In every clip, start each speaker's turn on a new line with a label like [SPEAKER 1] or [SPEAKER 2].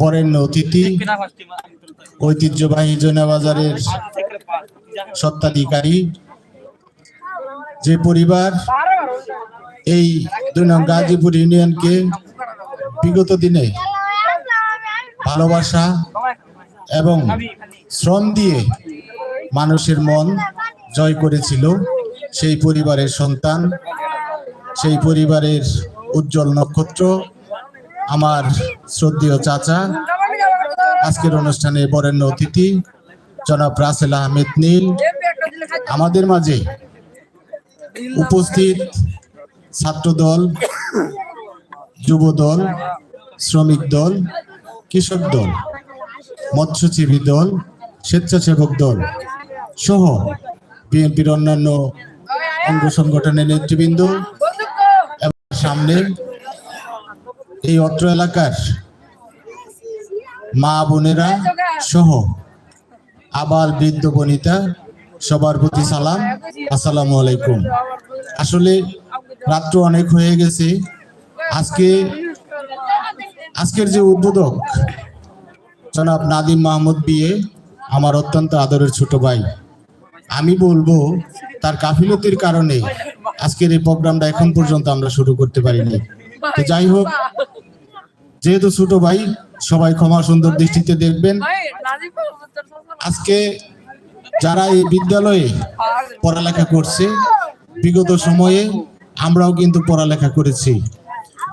[SPEAKER 1] বরেণ্য অতিথি, ঐতিহ্যবাহী জোনাবাজারের সত্ত্বাধিকারী, যে পরিবার এই দুই নং গাজীপুর ইউনিয়নকে বিগত দিনে ভালোবাসা এবং শ্রম দিয়ে মানুষের মন জয় করেছিল সেই পরিবারের সন্তান, সেই পরিবারের উজ্জ্বল নক্ষত্র আমার শ্রদ্ধেয় চাচা, আজকের অনুষ্ঠানে বরেণ্য অতিথি, জনাব রাসেল আহমেদ নীল, আমাদের মাঝে উপস্থিত ছাত্র দল যুব দল শ্রমিক দল, কৃষক দল, মৎস্যজীবী দল, স্বেচ্ছাসেবক দল সহ বিএনপির অন্যান্য অঙ্গ সংগঠনের নেতৃবৃন্দ। সামনে এই অত্র এলাকার মা বোনেরা সহ আবাল বৃদ্ধ বনিতা সবার প্রতি সালাম। আসসালামু আলাইকুম। আসলে রাত্র অনেক হয়ে গেছে। আজকে আজকের যে উদ্বোধক জনাব নাদিম মাহমুদ বিয়ে আমার অত্যন্ত আদরের ছোট ভাই। আমি বলব তার কাফিলতির কারণে আজকের এই প্রোগ্রামটা এখন পর্যন্ত আমরা শুরু করতে পারিনি। তো যাই হোক যেহেতু ছোট ভাই সবাই ক্ষমা সুন্দর দৃষ্টিতে দেখবেন। আজকে যারা এই বিদ্যালয়ে পড়ালেখা করছে বিগত সময়ে আমরাও কিন্তু পড়ালেখা করেছি।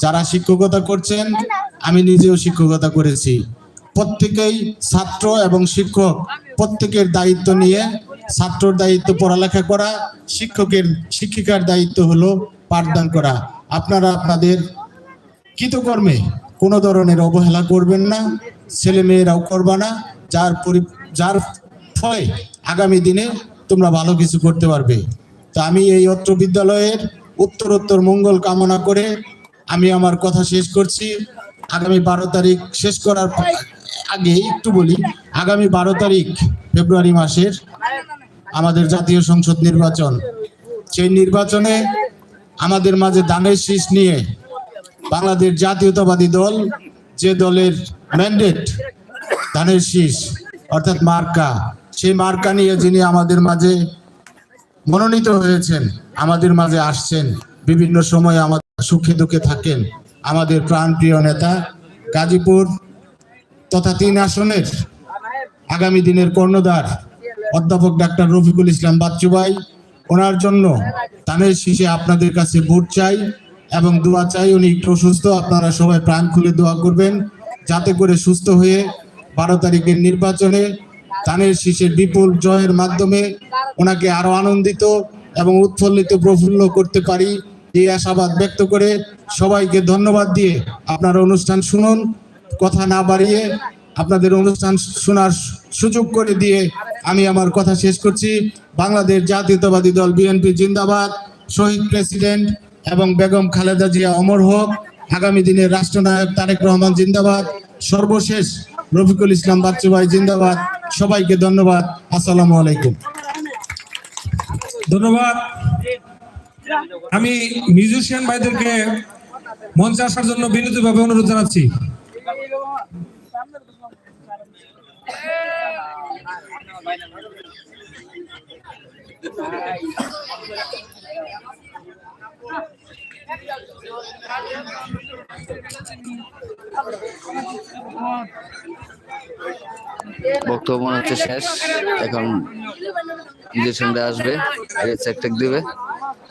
[SPEAKER 1] যারা শিক্ষকতা করছেন আমি নিজেও শিক্ষকতা করেছি। প্রত্যেকেই ছাত্র এবং শিক্ষক প্রত্যেকের দায়িত্ব নিয়ে ছাত্রর দায়িত্ব পড়ালেখা করা শিক্ষকের শিক্ষিকার দায়িত্ব হলো পাঠদান করা। আপনারা আপনাদের কৃতকর্মে কোনো ধরনের অবহেলা করবেন না ছেলে মেয়েরাও করবা না, যার পরি- যার ফলে আগামী দিনে তোমরা ভালো কিছু করতে পারবে। তো আমি এই অত্র বিদ্যালয়ের উত্তরোত্তর মঙ্গল কামনা করে আমি আমার কথা শেষ করছি। আগামী বারো তারিখ শেষ করার আগে একটু বলি, আগামী বারো তারিখ ফেব্রুয়ারি মাসের আমাদের জাতীয় সংসদ নির্বাচন। সেই নির্বাচনে আমাদের মাঝে দানের শীষ নিয়ে বাংলাদেশ জাতীয়তাবাদী দল যে দলের ম্যান্ডেট, ধানের শীষ, অর্থাৎ মার্কা, সেই মার্কা নিয়ে যিনি আমাদের মাঝে মনোনীত হয়েছেন, আমাদের মাঝে আসছেন, বিভিন্ন সময়ে আমাদের সুখে দুঃখে থাকেন আমাদের প্রাণপ্রিয় নেতা গাজীপুর তথা তিন আসনের আগামী দিনের কর্ণধার অধ্যাপক ডাক্তার রফিকুল ইসলাম বাচ্চু ভাই ওনার জন্য তানের শীষে আপনাদের কাছে ভোট চাই। এবং দোয়া চাই উনি একটু অসুস্থ আপনারা সবাই প্রাণ খুলে দোয়া করবেন, যাতে করে সুস্থ হয়ে বারো তারিখের নির্বাচনে ধানের শীষের বিপুল জয়ের মাধ্যমে ওনাকে আরও আনন্দিত এবং উৎফুল্লিত প্রফুল্ল করতে পারি এই আশাবাদ ব্যক্ত করে সবাইকে ধন্যবাদ দিয়ে আপনার অনুষ্ঠান শুনুন। কথা না বাড়িয়ে আপনাদের অনুষ্ঠান শোনার সুযোগ করে দিয়ে আমি আমার কথা শেষ করছি। বাংলাদেশ জাতীয়তাবাদী দল বিএনপি জিন্দাবাদ, শহীদ প্রেসিডেন্ট এবং বেগম খালেদা জিয়া অমর হোক, আগামী দিনে রাষ্ট্রনায়ক তারেক রহমান জিন্দাবাদ, সর্বশেষ রফিকুল ইসলাম বাচ্চু ভাই জিন্দাবাদ। সবাইকে ধন্যবাদ, আসসালামু আলাইকুম।
[SPEAKER 2] ধন্যবাদ। আমি মিউজিশিয়ান ভাইদেরকে মঞ্চে আসার জন্য বিনীতভাবে অনুরোধ জানাচ্ছি।
[SPEAKER 3] বক্তব্য মনে হচ্ছে শেষ। এখন ইঞ্জেকশনটা আসবে চেক টেক দিবে,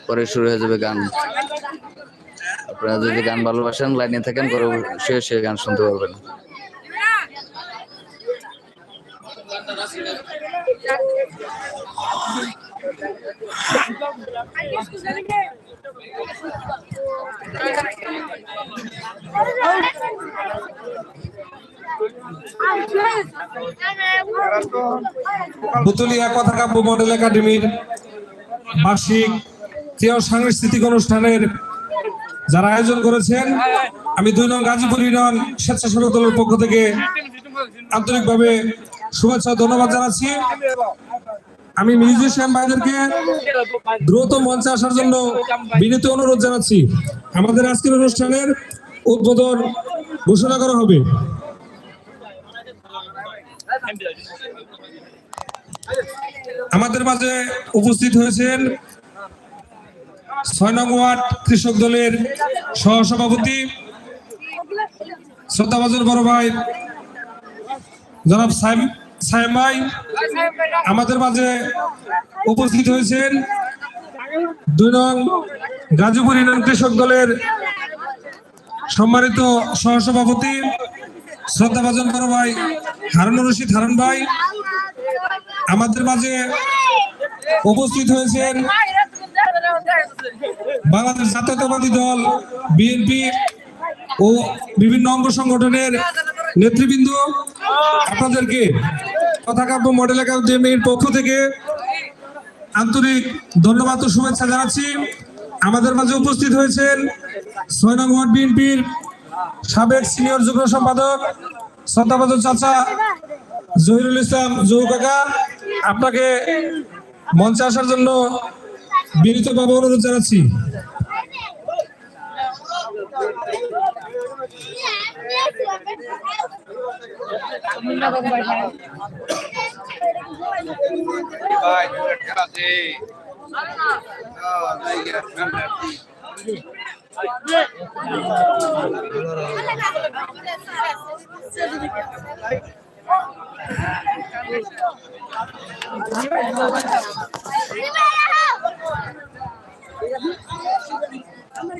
[SPEAKER 3] পরে শুরু হয়ে যাবে গান। আপনারা যদি গান ভালোবাসেন, লাইনে থাকেন, পরে সে সে গান শুনতে পারবেন।
[SPEAKER 2] বুতুলিয়া কথা কাব্য মডেল একাডেমির বার্ষিক ক্রীড়া ও সাংস্কৃতিক অনুষ্ঠানের যারা আয়োজন করেছেন, আমি দুই নং গাজীপুর ইউনিয়ন স্বেচ্ছাসেবক দলের পক্ষ থেকে আন্তরিকভাবে শুভেচ্ছা ধন্যবাদ জানাচ্ছি। আমি মিউজিশিয়ান ভাইদেরকে দ্রুত মঞ্চে আসার জন্য বিনীত অনুরোধ জানাচ্ছি। আমাদের আজকের অনুষ্ঠানের উদ্বোধন ঘোষণা করা হবে। আমাদের মাঝে উপস্থিত হয়েছেন ছয় নং ওয়ার্ড কৃষক দলের সহসভাপতি শ্রদ্ধাভাজন বড় ভাই জনাব সাইম সাইম ভাই, আমাদের মাঝে উপস্থিত হয়েছেন দুই নং গাজীপুর ইউনিয়ন কৃষক দলের সম্মানিত সহসভাপতি শ্রদ্ধাভাজন বড় ভাই, হারুনুর রশিদ হারুন ভাই। আমাদের মাঝে উপস্থিত হয়েছেন বাংলাদেশ জাতীয়তাবাদী দল, বিএনপি ও বিভিন্ন অঙ্গ সংগঠনের নেতৃবৃন্দ। আপনাদেরকে কথাকাব্য মডেল একাডেমির পক্ষ থেকে আন্তরিক ধন্যবাদ ও শুভেচ্ছা জানাচ্ছি। আমাদের মাঝে উপস্থিত হয়েছেন ছয় নং ওয়ার্ড বিএনপির সাবেক সিনিয়র যুগ্ম সম্পাদক শ্রদ্ধাবাদক চাচা জহিরুল ইসলাম জহু কাকা। আপনাকে মঞ্চে আসার জন্য বিনীতভাবে অনুরোধ জানাচ্ছি।
[SPEAKER 3] আমার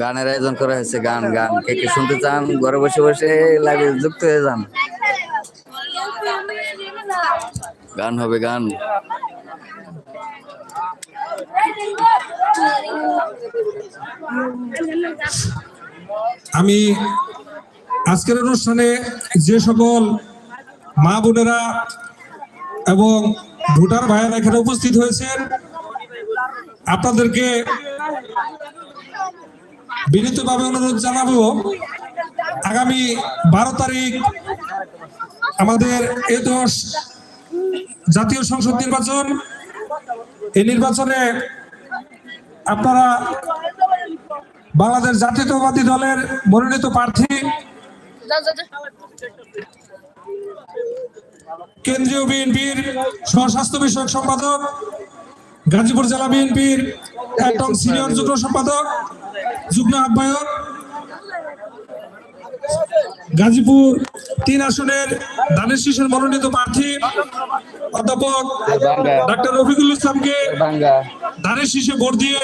[SPEAKER 3] গানের আয়োজন করা হয়েছে, গান গান। কে কে শুনতে চান, ঘরে বসে বসে লাগে যুক্ত হয়ে যান। গান হবে গান।
[SPEAKER 2] আমি আজকের অনুষ্ঠানে যে সকল মা বোনেরা এবং ভোটার ভাইয়েরা এখানে উপস্থিত হয়েছেন, আপনাদেরকে বিনীতভাবে অনুরোধ জানাব, আগামী বারো তারিখ আমাদের এ দশ জাতীয় সংসদ নির্বাচন। এই নির্বাচনে আপনারা বাংলাদেশ জাতীয়তাবাদী দলের মনোনীত প্রার্থী, কেন্দ্রীয় বিএনপির স্বস্বাস্থ্য বিষয়ক সম্পাদক, গাজীপুর জেলা বিএনপির একদম সিনিয়র যুগ্ম সম্পাদক যুগ্ম আহ্বায়ক, গাজীপুর তিন আসনের ধানের শীষের মনোনীত প্রার্থী, অধ্যাপক ডাক্তার রফিকুল ইসলামকে ধানের শীষে ভোট দিয়ে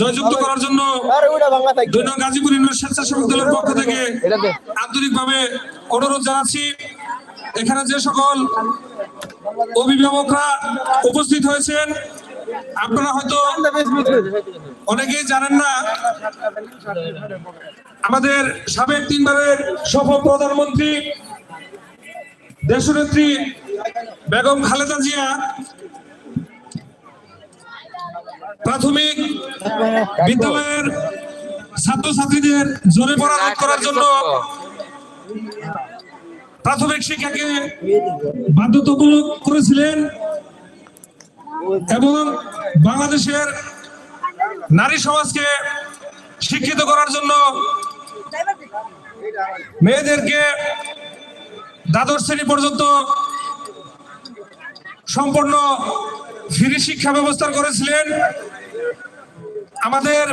[SPEAKER 2] জয়যুক্ত করার জন্য গাজীপুর ইউনিয়ন স্বেচ্ছাসেবক দলের পক্ষ থেকে আন্তরিকভাবে অনুরোধ জানাচ্ছি। এখানে যে সকল অভিভাবকরা উপস্থিত হয়েছেন, আপনারা হয়তো অনেকেই জানেন না, আমাদের সাবেক তিনবারের সফল প্রধানমন্ত্রী, দেশনেত্রী বেগম খালেদা জিয়া, প্রাথমিক বিদ্যালয়ের ছাত্রছাত্রীদের জোরে রোধ করার জন্য প্রাথমিক শিক্ষাকে বাধ্যতামূলক করেছিলেন এবং বাংলাদেশের নারী সমাজকে শিক্ষিত করার জন্য মেয়েদেরকে দ্বাদশ শ্রেণি পর্যন্ত সম্পূর্ণ ফ্রি শিক্ষা ব্যবস্থা করেছিলেন। আমাদের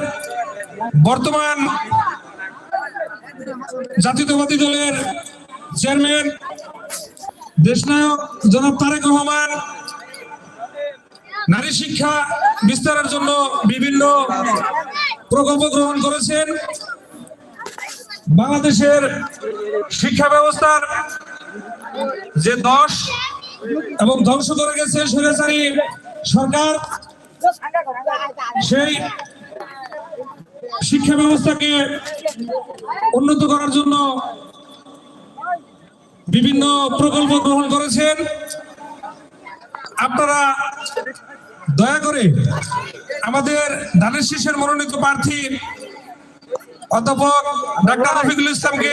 [SPEAKER 2] বর্তমান জাতীয়তাবাদী দলের চেয়ারম্যান, দেশনায়ক জনাব তারেক রহমান, নারী শিক্ষা বিস্তারের জন্য বিভিন্ন প্রকল্প গ্রহণ করেছেন। বাংলাদেশের শিক্ষা ব্যবস্থার যে দশ এবং ধ্বংস করে গেছে স্বৈরাচারী সরকার, সেই শিক্ষা ব্যবস্থাকে উন্নত করার জন্য বিভিন্ন প্রকল্প গ্রহণ করেছেন। আপনারা দয়া করে আমাদের ধানের শীষের মনোনীত প্রার্থী অধ্যাপক ডাক্তার রফিকুল ইসলামকে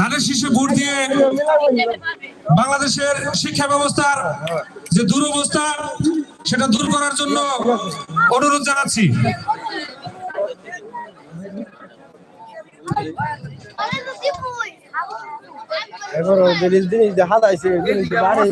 [SPEAKER 2] ধানের শীষে ভোট দিয়ে বাংলাদেশের শিক্ষা ব্যবস্থার যে দুরবস্থা, সেটা দূর করার জন্য অনুরোধ জানাচ্ছি।
[SPEAKER 4] এবার জিনিস জিনিস দেখা জিনিস বাড়ি